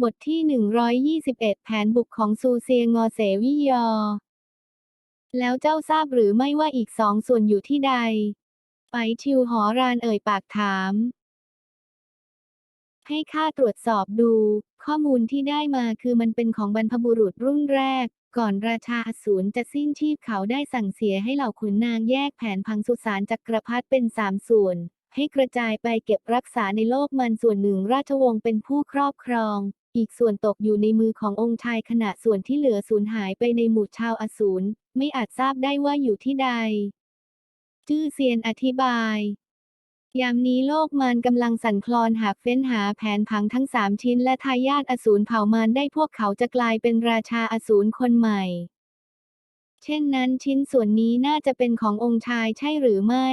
บทที่ 121 แผนบุกของซูเซียงอเสวิยอ แล้วเจ้าทราบหรือไม่ว่าอีกสองส่วนอยู่ที่ใด ไปชิวหอรานเอ่ยปากถาม ให้ข้าตรวจสอบดู ข้อมูลที่ได้มาคือมันเป็นของบรรพบุรุษรุ่นแรก ก่อนราชาอสูรจะสิ้นชีพเขาได้สั่งเสียให้เหล่าขุนนางแยกแผนพังสุสานจักรพรรดิเป็นสามส่วนให้กระจายไปเก็บรักษาในโลกมันส่วนหนึ่งราชวงศ์เป็นผู้ครอบครอง อีกส่วนตกอยู่ในมือขององค์ชายขณะส่วนที่เหลือสูญหายไปในหมู่ชาวอสูรไม่อาจทราบได้ว่าอยู่ที่ใด จื้อเซียนอธิบาย ยามนี้โลกมารกำลังสั่นคลอนหากเฟ้นหาแผนผังทั้งสามชิ้นและทายาทอสูรเผ่ามารได้พวกเขาจะกลายเป็นราชาอสูรคนใหม่ เช่นนั้นชิ้นส่วนนี้น่าจะเป็นขององค์ชายใช่หรือไม่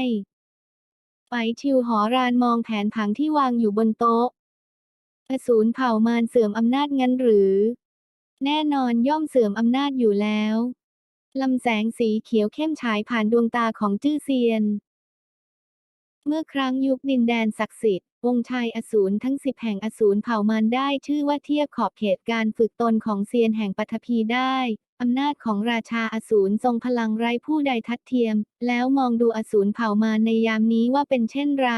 ไปชิวหอรานมองแผนผังที่วางอยู่บนโต๊ะ อสูรเผ่ามารเสื่อมอำนาจงั้นหรือ แน่นอนย่อมเสื่อมอำนาจอยู่แล้วลำแสงสีเขียวเข้มฉายผ่านดวงตาของจื้อเซียน เมื่อครั้งยุคดินแดนศักดิ์สิทธิ์ วงชายอสูรทั้งสิบแห่งอสูรเผ่ามารได้ชื่อว่าเทียบขอบเขตการฝึกตนของเซียนแห่งปฐพีได้ อำนาจของราชาอสูรทรงพลังไร้ผู้ใดทัดเทียม แล้วมองดูอสูรเผ่ามารในยามนี้ว่าเป็นเช่นไร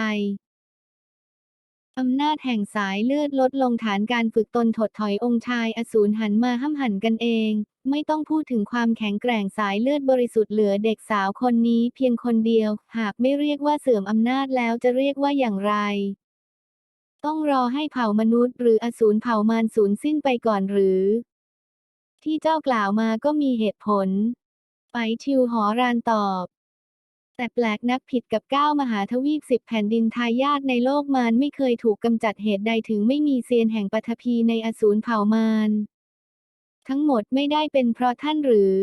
อำนาจแห่งสายเลือดลดลงฐานการฝึกตนถดถอยองค์ชายอสูรหันมาห้ำหันกันเอง ไม่ต้องพูดถึงความแข็งแกร่งสายเลือดบริสุทธิ์เหลือเด็กสาวคนนี้เพียงคนเดียว หากไม่เรียกว่าเสื่อมอำนาจแล้วจะเรียกว่าอย่างไร ต้องรอให้เผ่ามนุษย์ หรืออสูรเผ่ามารสูญสิ้นไปก่อนหรือ ที่เจ้ากล่าวมาก็มีเหตุผล ไปชิวหอรานตอบ แต่แปลกนักผิดกับเก้ามหาทวีปสิบแผ่นดินทายาทในโลกมารไม่เคยถูกกำจัดเหตุใดถึงไม่มีเซียนแห่งปฐพีในอสูรเผ่ามารทั้งหมดไม่ได้เป็นเพราะท่านหรือ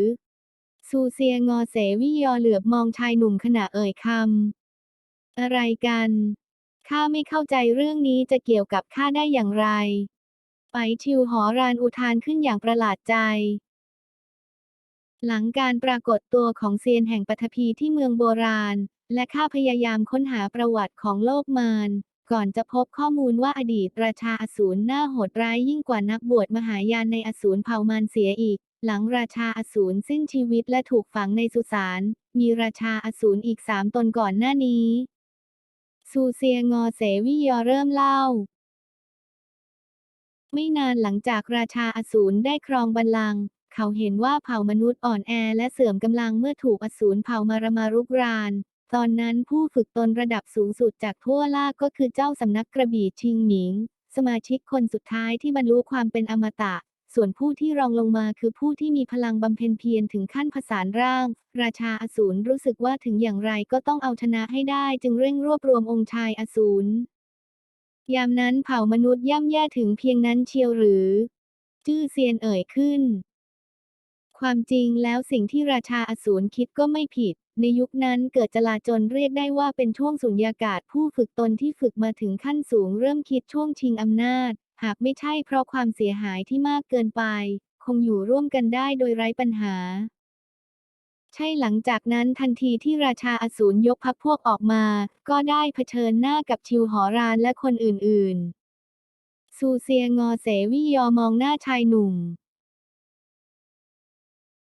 ซูเซียงอเสวิยอเหลือบมองชายหนุ่มขณะเอ่ยคำอะไรกันข้าไม่เข้าใจเรื่องนี้จะเกี่ยวกับข้าได้อย่างไร ไปชิวหอรานอุทานขึ้นอย่างประหลาดใจ หลังการปรากฏตัวของเซียนแห่งปฐพีที่เมืองโบราณ และข้าพยายามค้นหาประวัติของโลกมารก่อนจะพบข้อมูลว่าอดีตราชาอสูรหน้าโหดร้ายยิ่งกว่านักบวชมหายานในอสูรเผ่ามารเสียอีก หลังราชาอสูรสิ้นชีวิตและถูกฝังในสุสาน มีราชาอสูรอีกสามตนก่อนหน้านี้ ซูเซียงอเสวิยอเริ่มเล่า ไม่นานหลังจากราชาอสูรได้ครองบัลลังก์ เขาเห็นว่าเผ่ามนุษย์อ่อนแอและเสื่อมกำลังเมื่อถูกอสูรเผ่ามารมารุกราน ตอนนั้นผู้ฝึกตนระดับสูงสุดจากทั่วโลกก็คือเจ้าสำนักกระบี่ชิงหมิง สมาชิกคนสุดท้ายที่บรรลุความเป็นอมตะ ส่วนผู้ที่รองลงมาคือผู้ที่มีพลังบำเพ็ญเพียรถึงขั้นผสานร่าง ราชาอสูรรู้สึกว่าถึงอย่างไรก็ต้องเอาชนะให้ได้ จึงเร่งรวบรวมองค์ชายอสูรยามนั้นเผ่ามนุษย์ย่ำแย่ถึงเพียงนั้นเชียวหรือ จื้อเซียนเอ่ยขึ้น ความจริงแล้วสิ่งที่ราชาอสูรคิดก็ไม่ผิด ในยุคนั้นเกิดจลาจลเรียกได้ว่าเป็นช่วงสุญญากาศผู้ฝึกตนที่ฝึกมาถึงขั้นสูงเริ่มคิดช่วงชิงอำนาจ หากไม่ใช่เพราะความเสียหายที่มากเกินไป คงอยู่ร่วมกันได้โดยไร้ปัญหา ใช่หลังจากนั้นทันทีที่ราชาอสูรยกพักพวกออกมา ก็ได้เผชิญหน้ากับชิวหอรานและคนอื่นๆ ซูเซียงอเสวิยอมองหน้าชายหนุ่ม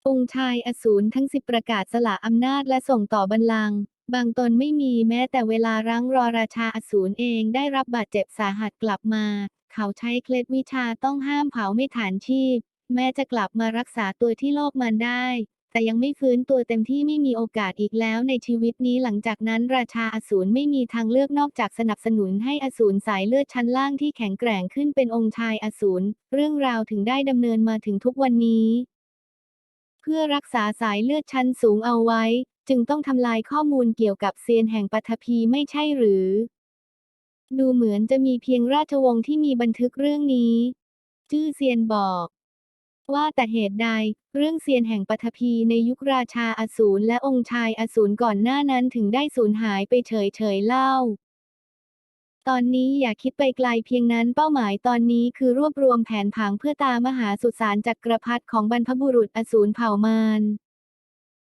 องค์ชายอสูรทั้งสิบประกาศสละอำนาจและส่งต่อบัลลังก์บางตนไม่มีแม้แต่เวลารั้งรอราชาอสูรเองได้รับบาดเจ็บสาหัสกลับมา เขาใช้เคล็ดวิชาต้องห้ามเผาไม่ฐานชีพ แม้จะกลับมารักษาตัวที่โลกมันได้ แต่ยังไม่ฟื้นตัวเต็มที่ไม่มีโอกาสอีกแล้วในชีวิตนี้หลังจากนั้นราชาอสูรไม่มีทางเลือกนอกจากสนับสนุนให้อสูรสายเลือดชั้นล่างที่แข็งแกร่งขึ้นเป็นองค์ชายอสูรเรื่องราวถึงได้ดำเนินมาถึงทุกวันนี้ พื่อรักษาสายเลือดชั้นสูงเอาไว้ จึงต้องทำลายข้อมูลเกี่ยวกับเซียนแห่งปฐพีไม่ใช่หรือ ดูเหมือนจะมีเพียงราชวงศ์ที่มีบันทึกเรื่องนี้ จื้อเซียนบอก ว่าแต่เหตุใด เรื่องเซียนแห่งปฐพีในยุคราชาอสูรและองค์ชายอสูรก่อนหน้านั้นถึงได้สูญหายไปเฉยเฉยๆเล่า ตอนนี้อย่าคิดไปไกลเพียงนั้นเป้าหมายตอนนี้คือรวบรวมแผนผังเพื่อตามหาสุสานจักรพรรดิของบรรพบุรุษอสูรเผ่ามาร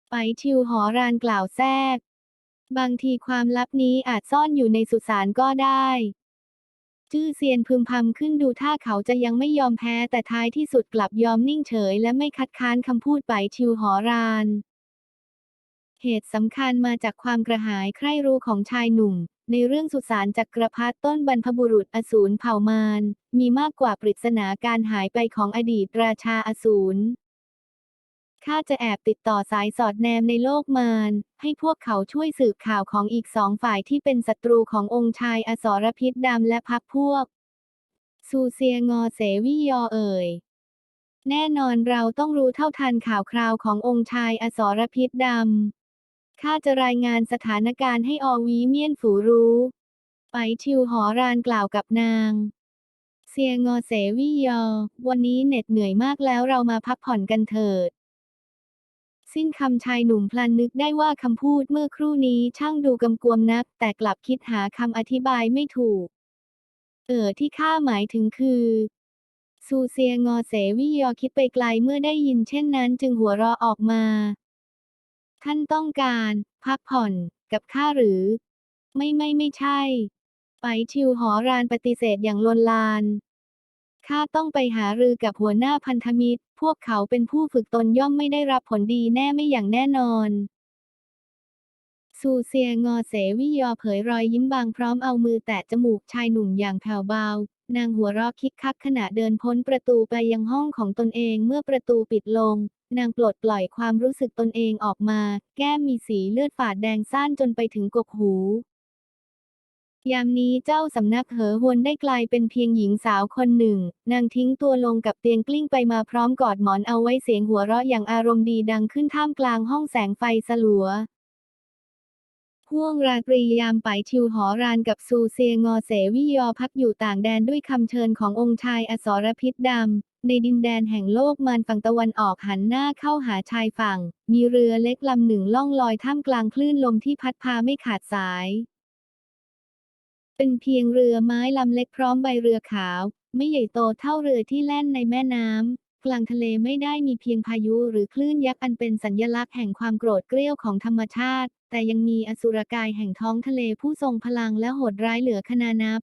ไปชิวหอรานกล่าวแทรก บางทีความลับนี้อาจซ่อนอยู่ในสุสานก็ได้ จื้อเซียนพึมพำขึ้นดูท่าเขาจะยังไม่ยอมแพ้แต่ท้ายที่สุดกลับยอมนิ่งเฉย และไม่คัดค้านคำพูดไปชิวหอราน เหตุสำคัญมาจากความกระหายใคร่รู้ของชายหนุ่ม ในเรื่องสุสานจักรพรรดิต้นบรรพบุรุษอสูรเผ่ามารมีมากกว่าปริศนาการหายไปของอดีตราชาอสูรข้าจะแอบติดต่อสายสอดแนมในโลกมารให้พวกเขาช่วยสืบข่าวของอีกสองฝ่ายที่เป็นศัตรูขององค์ชายอสรพิษดำและพักพวก ซูเซียงอเสวิยอเอ่ยแน่นอนเราต้องรู้เท่าทันข่าวคราวขององค์ชายอสรพิษดำ ข้าจะรายงานสถานการณ์ให้อวีเมียนฝูรู้ ไปชิวหอรานกล่าวกับนางเซียงอเสวิยอ วันนี้เหน็ดเหนื่อยมากแล้วเรามาพักผ่อนกันเถิด สิ้นคำชายหนุ่มพลันนึกได้ว่าคำพูดเมื่อครู่นี้ช่างดูกำกวมนัก แต่กลับคิดหาคำอธิบายไม่ถูก เออที่ข้าหมายถึงคือซูเซียงอเสวิยอคิดไปไกลเมื่อได้ยินเช่นนั้นจึงหัวเราะออกมา ท่านต้องการ พักผ่อน กับข้าหรือ ไม่ไม่ไม่ใช่ ไปชิวหอรานปฏิเสธอย่างลวนลาน ข้าต้องไปหารือกับหัวหน้าพันธมิตร พวกเขาเป็นผู้ฝึกตนย่อมไม่ได้รับผลดีแน่ไม่อย่างแน่นอนซูเซียงอเสวิยอเผยรอยยิ้มบางพร้อมเอามือแตะจมูกชายหนุ่มอย่างแผ่วเบา นางหัวเราะคิกคักขณะเดินพ้นประตูไปยังห้องของตนเองเมื่อประตูปิดลง นางปลดปล่อยความรู้สึกตนเองออกมา แก้มมีสีเลือดฝาดแดงซ่านจนไปถึงกกหู ยามนี้เจ้าสำนักเหอหวนได้กลายเป็นเพียงหญิงสาวคนหนึ่ง นางทิ้งตัวลงกับเตียงกลิ้งไปมาพร้อมกอดหมอนเอาไว้เสียงหัวเราะอย่างอารมณ์ดีดังขึ้นท่ามกลางห้องแสงไฟสลัวห่วงราตรียามไปชิวหอรานกับซูเซียงอเสวิยอพักอยู่ต่างแดนด้วยคำเชิญขององค์ชายอสรพิษดำ ในดินแดนแห่งโลกมารฝั่งตะวันออกหันหน้าเข้าหาชายฝั่ง มีเรือเล็กลำหนึ่งล่องลอยท่ามกลางคลื่นลมที่พัดพาไม่ขาดสาย เป็นเพียงเรือไม้ลำเล็กพร้อมใบเรือขาว ไม่ใหญ่โตเท่าเรือที่แล่นในแม่น้ำกลางทะเลไม่ได้มีเพียงพายุหรือคลื่นยักษ์อันเป็นสัญญลักษณ์แห่งความโกรธเกรี้ยวของธรรมชาติ แต่ยังมีอสุรกายแห่งท้องทะเลผู้ทรงพลังและโหดร้ายเหลือคนานับ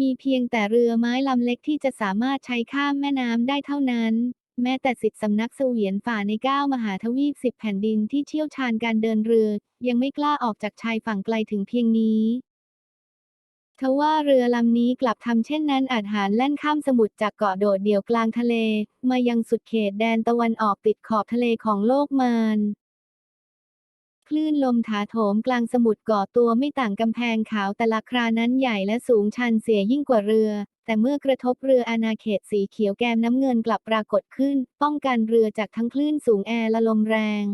มีเพียงแต่เรือไม้ลำเล็กที่จะสามารถใช้ข้ามแม่น้ำได้เท่านั้น แม้แต่สิทธิสำนักเสวียนฝ่าในก้ามหาทวีปสิบแผ่นดินที่เชี่ยวชาญการเดินเรือ ยังไม่กล้าออกจากชายฝั่งไกลถึงเพียงนี้ทว่าเรือลำนี้กลับทำเช่นนั้นอาจหารแล่นข้ามสมุทรจากเกาะโดดเดี่ยวกลางทะเล มายังสุดเขตแดนตะวันออกติดขอบทะเลของโลกมาร คลื่นลมถาโถมกลางสมุทรก่อตัวไม่ต่างกำแพงขาวแต่ละครานั้นใหญ่และสูงชันเสียยิ่งกว่าเรือ แต่เมื่อกระทบเรืออาณาเขตสีเขียวแกมน้ำเงินกลับปรากฏขึ้น ป้องกันเรือจากทั้งคลื่นสูงแอร์และลมแรง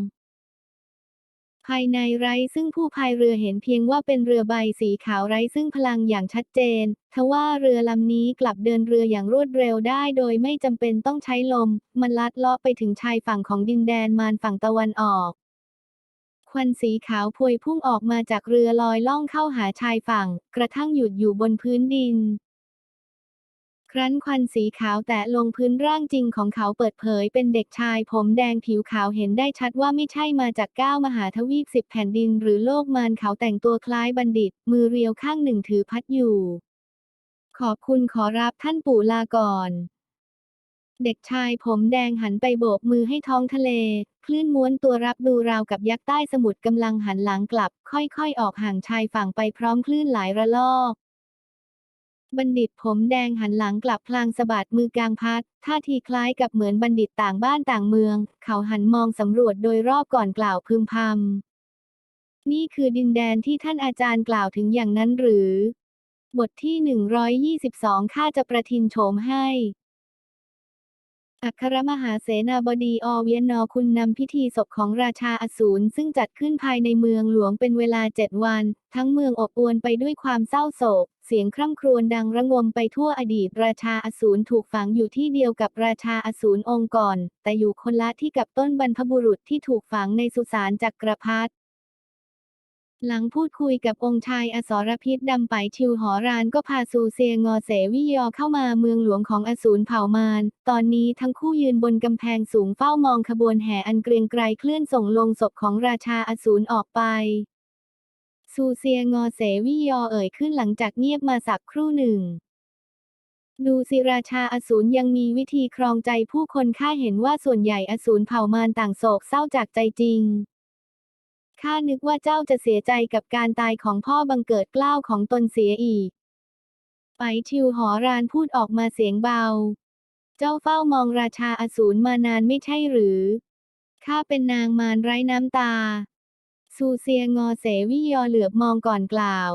ภายในไร้ซึ่งผู้พายเรือเห็นเพียงว่าเป็นเรือใบสีขาวไร้ซึ่งพลังอย่างชัดเจน ทว่าเรือลำนี้กลับเดินเรืออย่างรวดเร็วได้โดยไม่จำเป็นต้องใช้ลม มันลัดเลาะไปถึงชายฝั่งของดินแดนมารฝั่งตะวันออก ควันสีขาวพวยพุ่งออกมาจากเรือลอยล่องเข้าหาชายฝั่ง กระทั่งหยุดอยู่บนพื้นดิน ครั้นควันสีขาวแตะลงพื้นร่างจริงของเขาเปิดเผยเป็นเด็กชายผมแดงผิวขาวเห็นได้ชัดว่าไม่ใช่มาจากก้ามหาทวีปสิบแผ่นดินหรือโลกมารเขาแต่งตัวคล้ายบัณฑิต มือเรียวข้างหนึ่งถือพัดอยู่ ขอบคุณขอรับท่านปู่ลาก่อน เด็กชายผมแดงหันไปโบกมือให้ท้องทะเล คลื่นม้วนตัวรับดูราวกับยักษ์ใต้สมุทรกำลังหันหลังกลับ ค่อยๆ ออกห่างชายฝั่งไปพร้อมคลื่นหลายระลอก บัณฑิตผมแดงหันหลังกลับพลางสะบัดมือกลางพัด ท่าทีคล้ายกับเหมือนบัณฑิตต่างบ้านต่างเมือง เขาหันมองสำรวจโดยรอบก่อนกล่าวพึมพำนี่คือดินแดนที่ท่านอาจารย์กล่าวถึงอย่างนั้นหรือ บทที่ 122 ข้าจะประทินโฉมให้ อัครมหาเสนาบดีอเวียนนอคุณนำพิธีศพของราชาอสูรซึ่งจัดขึ้นภายในเมืองหลวงเป็นเวลาเจ็ดวัน ทั้งเมืองอบอวลไปด้วยความเศร้าโศก เสียงคร่ำครวญดังระงมไปทั่วอดีตราชาอสูรถูกฝังอยู่ที่เดียวกับราชาอสูรองค์ก่อน แต่อยู่คนละที่กับต้นบรรพบุรุษที่ถูกฝังในสุสานจักรพรรดิ หลังพูดคุยกับองค์ชายอสรพิษดำไปชิวหอรานก็พาซูเซียงอเสวิยอเข้ามาเมืองหลวงของอสูรเผ่ามาร ตอนนี้ทั้งคู่ยืนบนกำแพงสูงเฝ้ามองขบวนแห่อันเกรียงไกรเคลื่อนส่งลงศพของราชาอสูรออกไป ซูเซียงอเสวี่ยอเอ่ยขึ้นหลังจากเงียบมาสักครู่หนึ่งดูสิราชาอสูรยังมีวิธีครองใจผู้คนข้าเห็นว่าส่วนใหญ่อสูรเผ่ามารต่างโศกเศร้าจากใจจริง ข้านึกว่าเจ้าจะเสียใจกับการตายของพ่อบังเกิดเกล้าวของตนเสียอีก ไปชิวหอรานพูดออกมาเสียงเบา เจ้าเฝ้ามองราชาอสูรมานานไม่ใช่หรือ ข้าเป็นนางมารไร้น้ำตา ซูเซียงอเสวี่ยอเหลือบมองก่อนกล่าว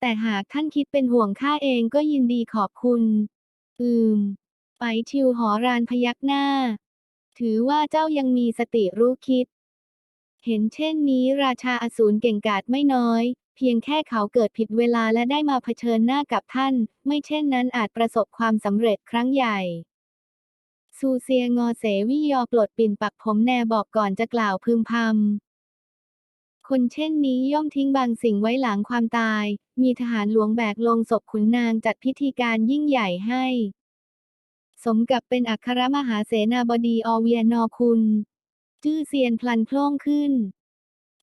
แต่หากท่านคิดเป็นห่วงข้าเองก็ยินดีขอบคุณ อืม ไปชิวหอรานพยักหน้า ถือว่าเจ้ายังมีสติรู้คิด เห็นเช่นนี้ราชาอสูรเก่งกาจไม่น้อย เพียงแค่เขาเกิดผิดเวลาและได้มาเผชิญหน้ากับท่าน ไม่เช่นนั้นอาจประสบความสำเร็จครั้งใหญ่ซูเซียงอเสวียอปลดปิ่นปักผมแนบอกก่อนจะกล่าวพึมพำ คนเช่นนี้ย่อมทิ้งบางสิ่งไว้หลังความตาย มีทหารหลวงแบกลงศพขุนนางจัดพิธีการยิ่งใหญ่ให้ สมกับเป็นอัครมหาเสนาบดีอเวียนอคุณ ชื่อเซียนพลันโพล่งขึ้น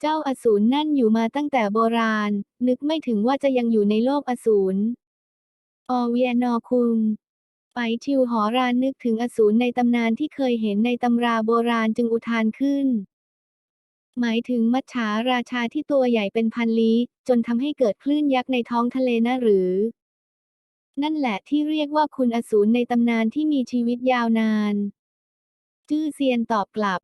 เจ้าอสูรนั่นอยู่มาตั้งแต่โบราณ นึกไม่ถึงว่าจะยังอยู่ในโลกอสูร อเวียนอคุงไปชิวหอรานนึกถึงอสูรในตำนานที่เคยเห็นในตำราโบราณจึงอุทานขึ้น หมายถึงมัจฉาราชาที่ตัวใหญ่เป็นพันลี้ จนทำให้เกิดคลื่นยักษ์ในท้องทะเลนะหรือ นั่นแหละที่เรียกว่าคุณอสูรในตำนานที่มีชีวิตยาวนาน จื้อเซียนตอบกลับ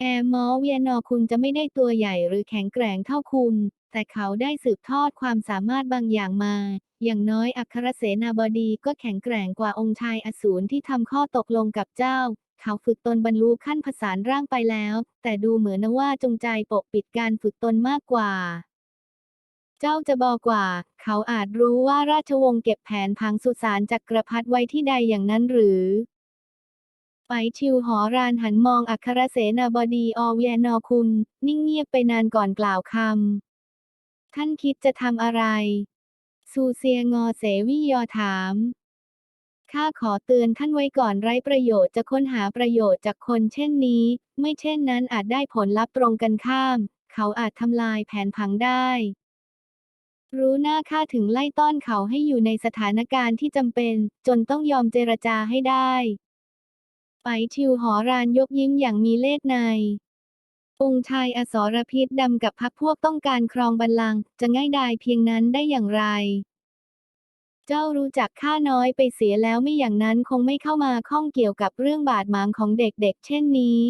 แอร์มอเวียนอคุณจะไม่ได้ตัวใหญ่หรือแข็งแกร่งเท่าคุณ แต่เขาได้สืบทอดความสามารถบางอย่างมา อย่างน้อยอัครเสนาบดีก็แข็งแกร่งกว่าองค์ชายอสูรที่ทำข้อตกลงกับเจ้า เขาฝึกตนบรรลุขั้นผสานร่างไปแล้ว แต่ดูเหมือนว่าจงใจปกปิดการฝึกตนมากกว่า เจ้าจะบอกว่า เขาอาจรู้ว่าราชวงศ์เก็บแผนพังสุสานจักรพรรดิไว้ที่ใดอย่างนั้นหรือ ไปชิวหอรานหันมองอัครเสนาบดีอเวียนอคุณ นิ่งเงียบไปนานก่อนกล่าวคำ ท่านคิดจะทำอะไร ซูเซียงอเสวี่ยอถาม ข้าขอเตือนท่านไว้ก่อนไร้ประโยชน์จะค้นหาประโยชน์จากคนเช่นนี้ ไม่เช่นนั้นอาจได้ผลลัพธ์ตรงกันข้าม เขาอาจทำลายแผนผังได้ รู้หน้าข้าถึงไล่ต้อนเขาให้อยู่ในสถานการณ์ที่จำเป็น จนต้องยอมเจรจาให้ได้ ไปชิวหอรานยกยิ้มอย่างมีเลสใน องค์ชายอสรพิษดำกับพักพวกต้องการครองบัลลังก์จะง่ายดายเพียงนั้นได้อย่างไร เจ้ารู้จักข้าน้อยไปเสียแล้วไม่อย่างนั้นคงไม่เข้ามาข้องเกี่ยวกับเรื่องบาดหมางของเด็กๆ เช่นนี้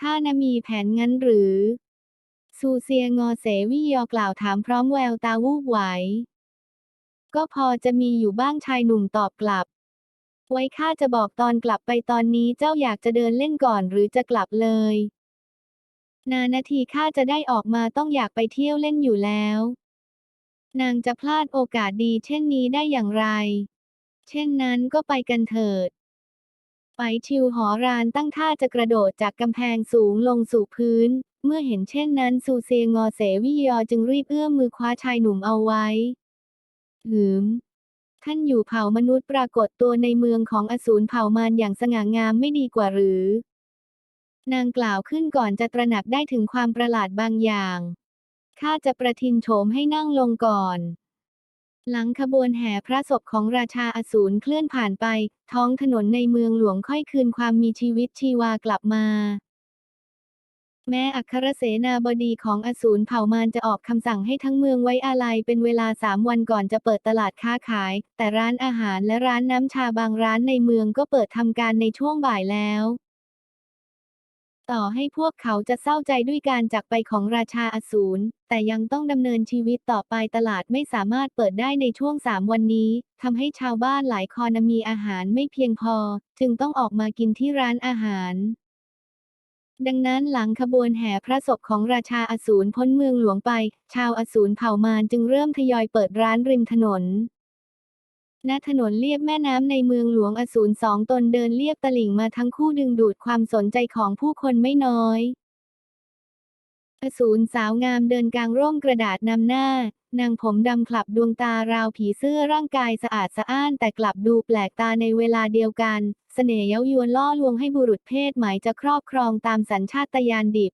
ข้านะมีแผนงั้นหรือซูเซียงอเสวี่ยอกล่าวถามพร้อมแววตาวูบไหว ก็พอจะมีอยู่บ้างชายหนุ่มตอบกลับ ไว้ข้าจะบอกตอนกลับไปตอนนี้เจ้าอยากจะเดินเล่นก่อนหรือจะกลับเลย นานาทีข้าจะได้ออกมาต้องอยากไปเที่ยวเล่นอยู่แล้ว นางจะพลาดโอกาสดีเช่นนี้ได้อย่างไร เช่นนั้นก็ไปกันเถิดไปชิวหอรานตั้งท่าจะกระโดดจากกำแพงสูงลงสู่พื้น เมื่อเห็นเช่นนั้นซูเซงอเสวิยอจึงรีบเอื้อมมือคว้าชายหนุ่มเอาไว้หืม ท่านอยู่เผ่ามนุษย์ปรากฏตัวในเมืองของอสูรเผ่ามารอย่างสง่างามไม่ดีกว่าหรือ นางกล่าวขึ้นก่อนจะตระหนักได้ถึงความประหลาดบางอย่างข้าจะประทินโฉมให้นั่งลงก่อน หลังขบวนแห่พระศพของราชาอสูรเคลื่อนผ่านไป ท้องถนนในเมืองหลวงค่อยคืนความมีชีวิตชีวากลับมา แม้อัครเสนาบดีของอสูรเผ่ามารจะออกคำสั่งให้ทั้งเมืองไว้อาลัยเป็นเวลาสามวันก่อนจะเปิดตลาดค้าขาย แต่ร้านอาหารและร้านน้ำชาบางร้านในเมืองก็เปิดทำการในช่วงบ่ายแล้ว ต่อให้พวกเขาจะเศร้าใจด้วยการจากไปของราชาอสูร แต่ยังต้องดำเนินชีวิตต่อไปตลาดไม่สามารถเปิดได้ในช่วงสามวันนี้ทำให้ชาวบ้านหลายคอนมีอาหารไม่เพียงพอ จึงต้องออกมากินที่ร้านอาหาร ดังนั้นหลังขบวนแห่พระศพของราชาอสูรพ้นเมืองหลวงไป ชาวอสูรเผ่ามารจึงเริ่มทยอยเปิดร้านริมถนน ณ ถนนเลียบแม่น้ำในเมืองหลวงอสูรสองตนเดินเลียบตลิ่งมาทั้งคู่ดึงดูดความสนใจของผู้คนไม่น้อย อสูรสาวงามเดินกลางร่มกระดาษนำหน้า นางผมดำคลับดวงตาราวผีเสื้อร่างกายสะอาดสะอ้านแต่กลับดูแปลกตาในเวลาเดียวกัน เสน่ห์เย้ายวนล่อลวงให้บุรุษเพศหมายจะครอบครองตามสัญชาตญาณดิบ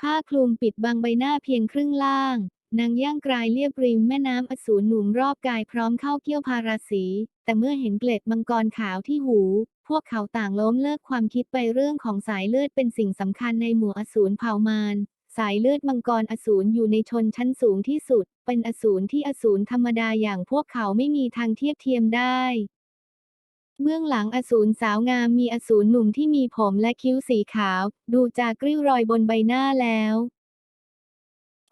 ผ้าคลุมปิดบังใบหน้าเพียงครึ่งล่าง นางย่างกรายเรียบริมแม่น้ำอสูรหนุ่มรอบกายพร้อมเข้าเกี่ยวพาราสี แต่เมื่อเห็นเกล็ดมังกรขาวที่หู พวกเขาต่างล้มเลิกความคิดไปเรื่องของสายเลือดเป็นสิ่งสำคัญในหมู่อสูรเผ่ามารสายเลือดมังกรอสูรอยู่ในชนชั้นสูงที่สุด เป็นอสูรที่อสูรธรรมดาอย่างพวกเขาไม่มีทางเทียบเทียมได้เบื้องหลังอสูรสาวงามมีอสูรหนุ่มที่มีผมและคิ้วสีขาว ดูจากกริ้วรอยบนใบหน้าแล้ว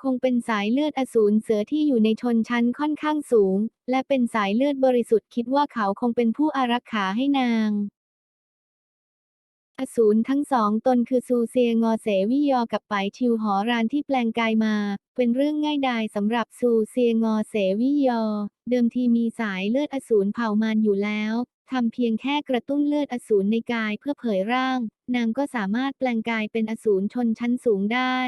คงเป็นสายเลือดอสูรเสือที่อยู่ในชนชั้นค่อนข้างสูง และเป็นสายเลือดบริสุทธิ์คิดว่าเขาคงเป็นผู้อารักขาให้นาง อสูรทั้งสองตนคือซูเซียงอเสวิยอกับไปชิวหอรานที่แปลงกายมา เป็นเรื่องง่ายดายสำหรับซูเซียงอเสวิยอ เดิมทีมีสายเลือดอสูรเผ่ามารอยู่แล้วทำเพียงแค่กระตุ้นเลือดอสูรในกายเพื่อเผยร่าง นางก็สามารถแปลงกายเป็นอสูรชนชั้นสูงได้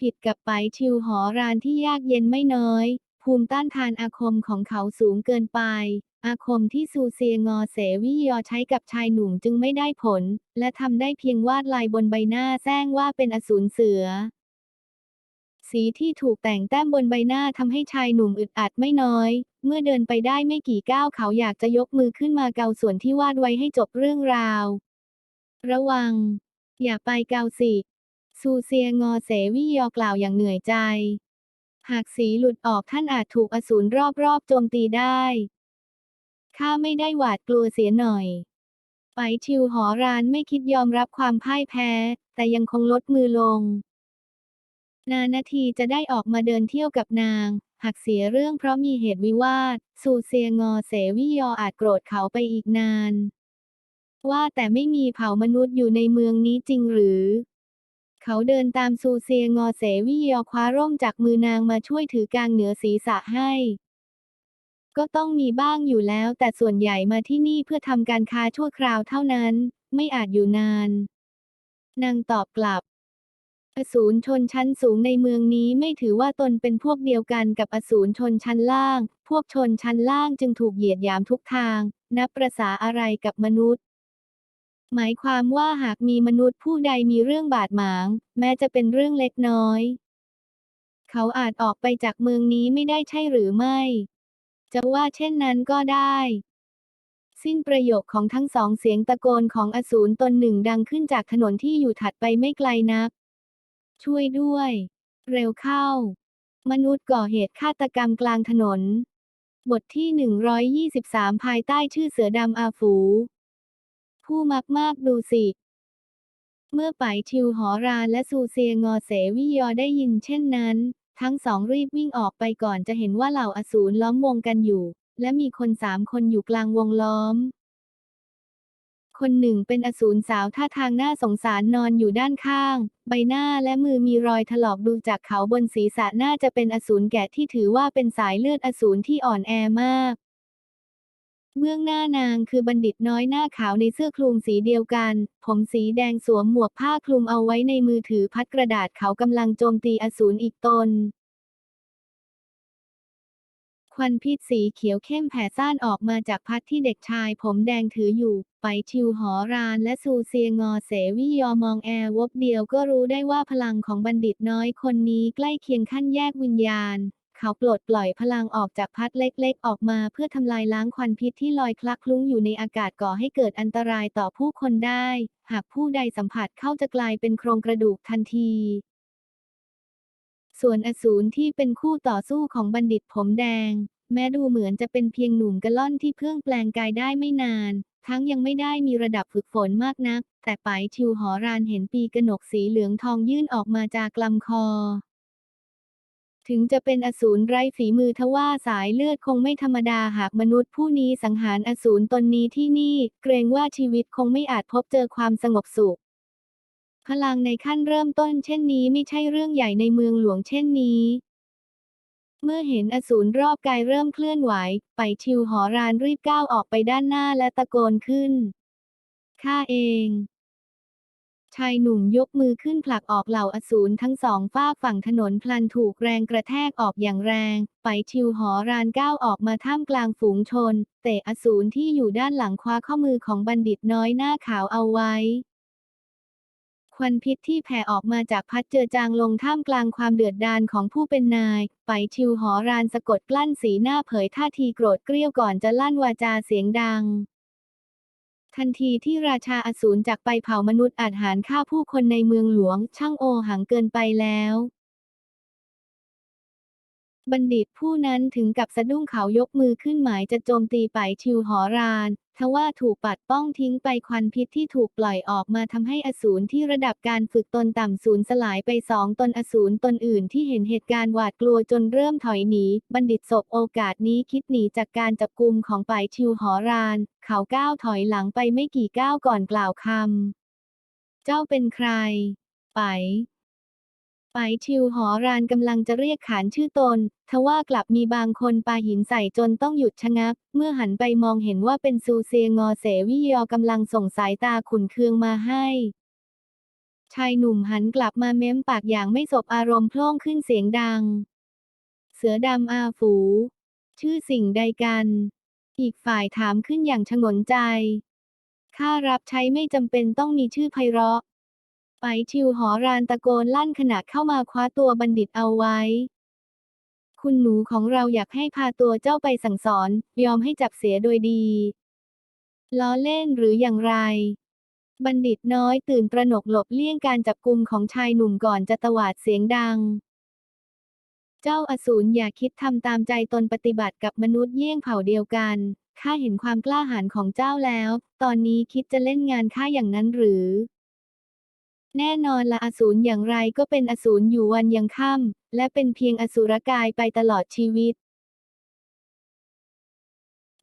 ผิดกับไปชิวหอรานที่ยากเย็นไม่น้อย ภูมิต้านทานอาคมของเขาสูงเกินไป อาคมที่ซูเซียงอเสวิยอใช้กับชายหนุ่มจึงไม่ได้ผล และทำได้เพียงวาดลายบนใบหน้าแซงว่าเป็นอสูรเสือ สีที่ถูกแต่งแต้มบนใบหน้าทำให้ชายหนุ่มอึดอัดไม่น้อย เมื่อเดินไปได้ไม่กี่ก้าวเขาอยากจะยกมือขึ้นมาเกาส่วนที่วาดไว้ให้จบเรื่องราว ระวัง อย่าไปเกาสิ ซูเซียงอเสวิยอกล่าวอย่างเหนื่อยใจ หากสีหลุดออกท่านอาจถูกอสูรรอบๆโจมตีได้ ข้าไม่ได้หวาดกลัวเสียหน่อย ไปชิวหอรานไม่คิดยอมรับความพ่ายแพ้ แต่ยังคงลดมือลง นานาทีจะได้ออกมาเดินเที่ยวกับนาง หากเสียเรื่องเพราะมีเหตุวิวาทซูเซียงอเสวิยออาจโกรธเขาไปอีกนานว่าแต่ไม่มีเผ่ามนุษย์อยู่ในเมืองนี้จริงหรือ เขาเดินตามซูเซียงอเสวิยอคว้าร่มจากมือนางมาช่วยถือกลางเหนือศีรษะให้ ก็ต้องมีบ้างอยู่แล้ว แต่ส่วนใหญ่มาที่นี่เพื่อทำการค้าชั่วคราวเท่านั้น ไม่อาจอยู่นาน นางตอบกลับ อสูรชนชั้นสูงในเมืองนี้ไม่ถือว่าตนเป็นพวกเดียวกันกับอสูรชนชั้นล่าง พวกชนชั้นล่างจึงถูกเหยียดหยามทุกทาง นับประษาอะไรกับมนุษย์ หมายความว่าหากมีมนุษย์ผู้ใดมีเรื่องบาดหมาง แม้จะเป็นเรื่องเล็กน้อย เขาอาจออกไปจากเมืองนี้ไม่ได้ใช่หรือไม่ จะว่าเช่นนั้นก็ได้ สิ้นประโยคของทั้งสองเสียงตะโกนของอสูรตนหนึ่งดังขึ้นจากถนนที่อยู่ถัดไปไม่ไกลนัก ช่วยด้วย เร็วเข้า มนุษย์ก่อเหตุฆาตกรรมกลางถนน บทที่ 123 ภายใต้ชื่อเสือดำอาฝู ผู้มักมากดูสิ เมื่อไปชิวหอราและซูเซียงอเสวิยอได้ยินเช่นนั้น ทั้งสองรีบวิ่งออกไปก่อนจะเห็นว่าเหล่าอสูรล้อมวงกันอยู่ และมีคนสามคนอยู่กลางวงล้อม คนหนึ่งเป็นอสูรสาวท่าทางน่าสงสารนอนอยู่ด้านข้าง ใบหน้าและมือมีรอยถลอกดูจากเขาบนศีรษะน่าจะเป็นอสูรแกะที่ถือว่าเป็นสายเลือดอสูรที่อ่อนแอมาก เบื้องหน้านางคือบัณฑิตน้อยหน้าขาวในเสื้อคลุมสีเดียวกัน ผมสีแดงสวมหมวกผ้าคลุมเอาไว้ในมือถือพัดกระดาษเขากำลังโจมตีอสูรอีกตน ควันพิษสีเขียวเข้มแผ่ซ่านออกมาจากพัดที่เด็กชาย ผมแดงถืออยู่ ไปชิวหอรานและซูเซียงอเสวิยอมองแอร์วบเดียวก็รู้ได้ว่าพลังของบัณฑิตน้อยคนนี้ใกล้เคียงขั้นแยกวิญญาณ เขาปลดปล่อยพลังออกจากพัดเล็กๆ ออกมาเพื่อทำลายล้างควันพิษที่ลอยคลักคลุ้งอยู่ในอากาศก่อให้เกิดอันตรายต่อผู้คนได้ หากผู้ใดสัมผัสเข้าจะกลายเป็นโครงกระดูกทันที ส่วนอสูรที่เป็นคู่ต่อสู้ของบัณฑิตผมแดง แม้ดูเหมือนจะเป็นเพียงหนุ่มกระล่อนที่เพิ่งแปลงกายได้ไม่นานทั้งยังไม่ได้มีระดับฝึกฝนมากนัก แต่ไปชิวหอรานเห็นปีกหนกสีเหลืองทองยื่นออกมาจากลำคอ ถึงจะเป็นอสูรไร้ฝีมือทว่าสายเลือดคงไม่ธรรมดาหากมนุษย์ผู้นี้สังหารอสูรตนนี้ที่นี่ เกรงว่าชีวิตคงไม่อาจพบเจอความสงบสุข พลังในขั้นเริ่มต้นเช่นนี้ไม่ใช่เรื่องใหญ่ในเมืองหลวงเช่นนี้ เมื่อเห็นอสูรรอบกายเริ่มเคลื่อนไหว ไปชิวหอรานรีบก้าวออกไปด้านหน้าและตะโกนขึ้นข้าเอง ชายหนุ่มยกมือขึ้นผลักออกเหล่าอสูรทั้งสองฝาฝั่งถนนพลันถูกแรงกระแทกออกอย่างแรง ไปชิวหอรานก้าวออกมาท่ามกลางฝูงชน เตะอสูรที่อยู่ด้านหลังคว้าข้อมือของบัณฑิตน้อยหน้าขาวเอาไว้ ควันพิษที่แผ่ออกมาจากพัดเจอจางลงท่ามกลางความเดือดดาลของผู้เป็นนาย ไปชิวหอรานสะกดกลั้นสีหน้าเผยท่าทีโกรธเกรี้ยวก่อนจะลั่นวาจาเสียงดัง ทันทีที่ราชาอสูรจากไปเผามนุษย์อาจหารฆ่าผู้คนในเมืองหลวง ช่างโอหังเกินไปแล้ว บัณฑิตผู้นั้นถึงกับสะดุ้งเขายกมือขึ้นหมายจะโจมตีไปชิวหอรานทว่าถูกปัดป้องทิ้งไปควันพิษที่ถูกปล่อยออกมาทำให้อสูรที่ระดับการฝึกตนต่ำสูญสลายไปสองตนอสูรตนอื่นที่เห็นเหตุการณ์หวาดกลัวจนเริ่มถอยหนี บัณฑิตศพโอกาสนี้คิดหนีจากการจับกุมของไปชิวหอราน เขาก้าวถอยหลังไปไม่กี่ก้าวก่อนกล่าวคำเจ้าเป็นใคร ไป ไปชิวหอรานกำลังจะเรียกขานชื่อตน ทว่ากลับมีบางคนปาหินใส่จนต้องหยุดชะงัก เมื่อหันไปมองเห็นว่าเป็นซูเซียงอเสวิยอกำลังส่งสายตาขุนเคืองมาให้ ชายหนุ่มหันกลับมาเม้มปากอย่างไม่สบอารมณ์โพล่งขึ้นเสียงดัง เสือดำอาฝู ชื่อสิ่งใดกัน อีกฝ่ายถามขึ้นอย่างชงนใจ ข้ารับใช้ไม่จำเป็นต้องมีชื่อไพเราะ ไปชิวหอรานตะโกนลั่นขณะเข้ามาคว้าตัวบัณฑิตเอาไว้ คุณหนูของเราอยากให้พาตัวเจ้าไปสั่งสอน ยอมให้จับเสียโดยดี ล้อเล่นหรืออย่างไร บัณฑิตน้อยตื่นตระหนกหลบเลี่ยงการจับกุมของชายหนุ่มก่อนจะตวาดเสียงดัง เจ้าอสูรอย่าคิดทำตามใจตนปฏิบัติกับมนุษย์เยี่ยงเผ่าเดียวกัน ข้าเห็นความกล้าหาญของเจ้าแล้ว ตอนนี้คิดจะเล่นงานข้าอย่างนั้นหรือ แน่นอนละอสูรอย่างไรก็เป็นอสูรอยู่วันยังค่ำและเป็นเพียงอสูรกายไปตลอดชีวิต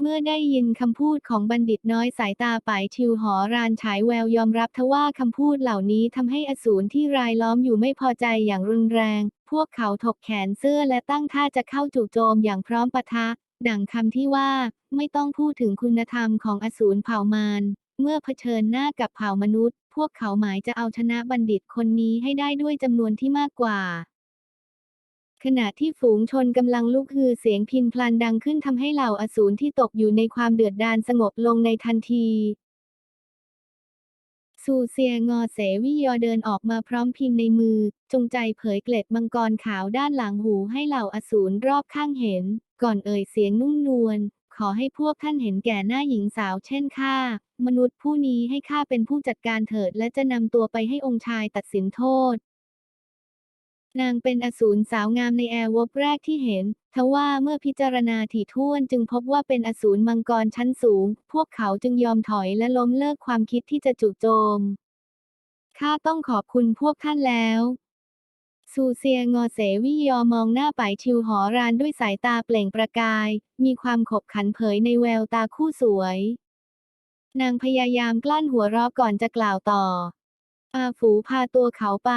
เมื่อได้ยินคำพูดของบัณฑิตน้อยสายตาป่ายชิวหอรานฉายแววยอมรับทว่าคำพูดเหล่านี้ทำให้อสูรที่รายล้อมอยู่ไม่พอใจอย่างรุนแรง พวกเขาถกแขนเสื้อและตั้งท่าจะเข้าจู่โจมอย่างพร้อมปะทะ ดังคำที่ว่า ไม่ต้องพูดถึงคุณธรรมของอสูรเผ่ามารเมื่อเผชิญหน้ากับเผ่ามนุษย์ พวกเขาหมายจะเอาชนะบัณฑิตคนนี้ให้ได้ด้วยจำนวนที่มากกว่า ขณะที่ฝูงชนกำลังลุกฮือเสียงพินพลันดังขึ้นทำให้เหล่าอสูรที่ตกอยู่ในความเดือดดาลสงบลงในทันทีซูเซียงอเสวิยอเดินออกมาพร้อมพินในมือ จงใจเผยเกล็ดมังกรขาวด้านหลังหูให้เหล่าอสูรรอบข้างเห็น ก่อนเอ่ยเสียงนุ่มนวลขอให้พวกท่านเห็นแก่หน้าหญิงสาวเช่นข้า มนุษย์ผู้นี้ให้ข้าเป็นผู้จัดการเถิดและจะนำตัวไปให้องค์ชายตัดสินโทษ นางเป็นอสูรสาวงามในแอร์วบแรกที่เห็น ทว่าเมื่อพิจารณาถี่ถ้วนจึงพบว่าเป็นอสูรมังกรชั้นสูง พวกเขาจึงยอมถอยและล้มเลิกความคิดที่จะจู่โจม ข้าต้องขอบคุณพวกท่านแล้วซูเซียงอเสวิยอมองหน้าไปชิวหอรานด้วยสายตาเปล่งประกาย มีความขบขันเผยในแววตาคู่สวย นางพยายามกลั้นหัวเราะก่อนจะกล่าวต่อ อาฝูพาตัวเขาไป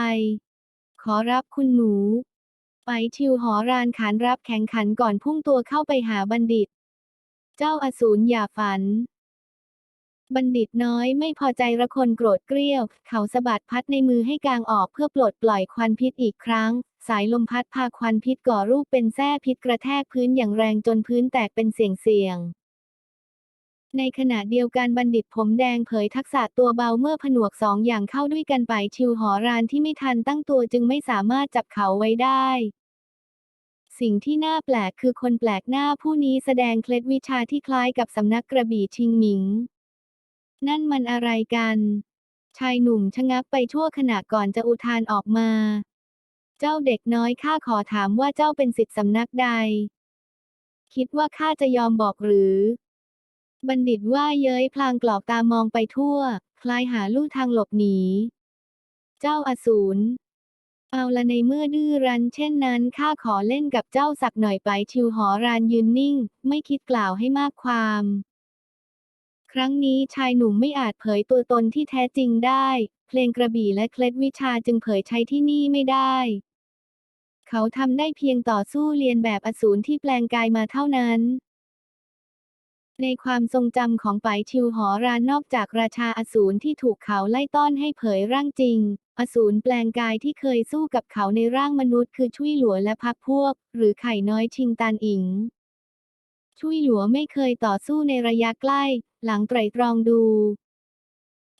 ขอรับคุณหนู ไปชิวหอรานขานรับแข่งขันก่อนพุ่งตัวเข้าไปหาบัณฑิต เจ้าอสูรอย่าฝัน บัณฑิตน้อยไม่พอใจระคนโกรธเกรี้ยว เขาสะบัดพัดในมือให้กางออกเพื่อปลดปล่อยควันพิษอีกครั้ง สายลมพัดพาควันพิษก่อรูปเป็นแส้พิษกระแทกพื้นอย่างแรงจนพื้นแตกเป็นเสียงเสียง ในขณะเดียวกันบัณฑิตผมแดงเผยทักษะตัวเบาเมื่อผนวกสองอย่างเข้าด้วยกันไปชิวหอรานที่ไม่ทันตั้งตัวจึงไม่สามารถจับเขาไว้ได้ สิ่งที่น่าแปลกคือคนแปลกหน้าผู้นี้แสดงเคล็ดวิชาที่คล้ายกับสำนักกระบี่ชิงหมิง นั่นมันอะไรกัน ชายหนุ่มชะงักไปชั่วขณะก่อนจะอุทานออกมา เจ้าเด็กน้อยข้าขอถามว่าเจ้าเป็นสิทธิสำนักใด คิดว่าข้าจะยอมบอกหรือ บัณฑิตว่าเย้ยพลางกรอกตามองไปทั่ว คลายหาลู่ทางหลบหนี เจ้าอสูร เอาละในเมื่อดื้อรั้นเช่นนั้นข้าขอเล่นกับเจ้าสักหน่อยไปชิวหอรานยืนนิ่ง ไม่คิดกล่าวให้มากความ ครั้งนี้ชายหนุ่มไม่อาจเผยตัวตนที่แท้จริงได้ เพลงกระบี่และเคล็ดวิชาจึงเผยใช้ที่นี่ไม่ได้ เขาทำได้เพียงต่อสู้เลียนแบบอสูรที่แปลงกายมาเท่านั้น ในความทรงจำของไปชิวหอรานนอกจากราชาอสูรที่ถูกเขาไล่ต้อนให้เผยร่างจริง อสูรแปลงกายที่เคยสู้กับเขาในร่างมนุษย์คือชุยหลัวและพักพวก หรือไข่น้อยชิงตันอิง ชุยหลัวไม่เคยต่อสู้ในระยะใกล้ หลังไตรตรองดู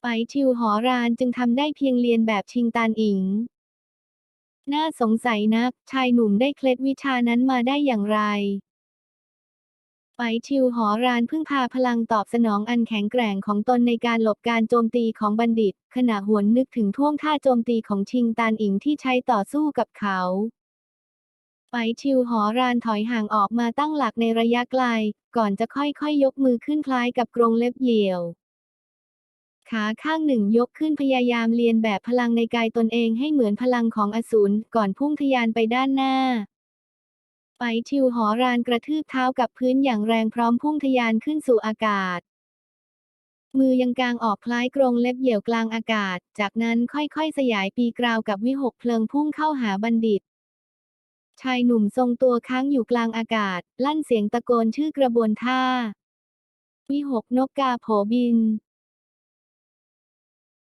ไปชิวหอรานจึงทำได้เพียงเรียนแบบชิงตานอิง น่าสงสัยนัก ชายหนุ่มได้เคล็ดวิชานั้นมาได้อย่างไร ไปชิวหอรานพึ่งพาพลังตอบสนองอันแข็งแกร่งของตนในการหลบการโจมตีของบัณฑิต ขณะหวนนึกถึงท่วงท่าโจมตีของชิงตานอิงที่ใช้ต่อสู้กับเขาไปชิวหอรานถอยห่างออกมาตั้งหลักในระยะไกล ก่อนจะค่อยๆยกมือขึ้นคล้ายกับกรงเล็บเหยี่ยว ขาข้างหนึ่งยกขึ้นพยายามเลียนแบบพลังในกายตนเองให้เหมือนพลังของอสูรก่อนพุ่งทะยานไปด้านหน้า ไปชิวหอรานกระทืบเท้ากับพื้นอย่างแรงพร้อมพุ่งทะยานขึ้นสู่อากาศ มือยังกางออกคล้ายกรงเล็บเหยี่ยวกลางอากาศ จากนั้นค่อยๆ สยายปีกราวกับวิหกเพลิงพุ่งเข้าหาบัณฑิต ชายหนุ่มทรงตัวค้างอยู่กลางอากาศ ลั่นเสียงตะโกนชื่อกระบวนท่า วิหกนกกาโผบิน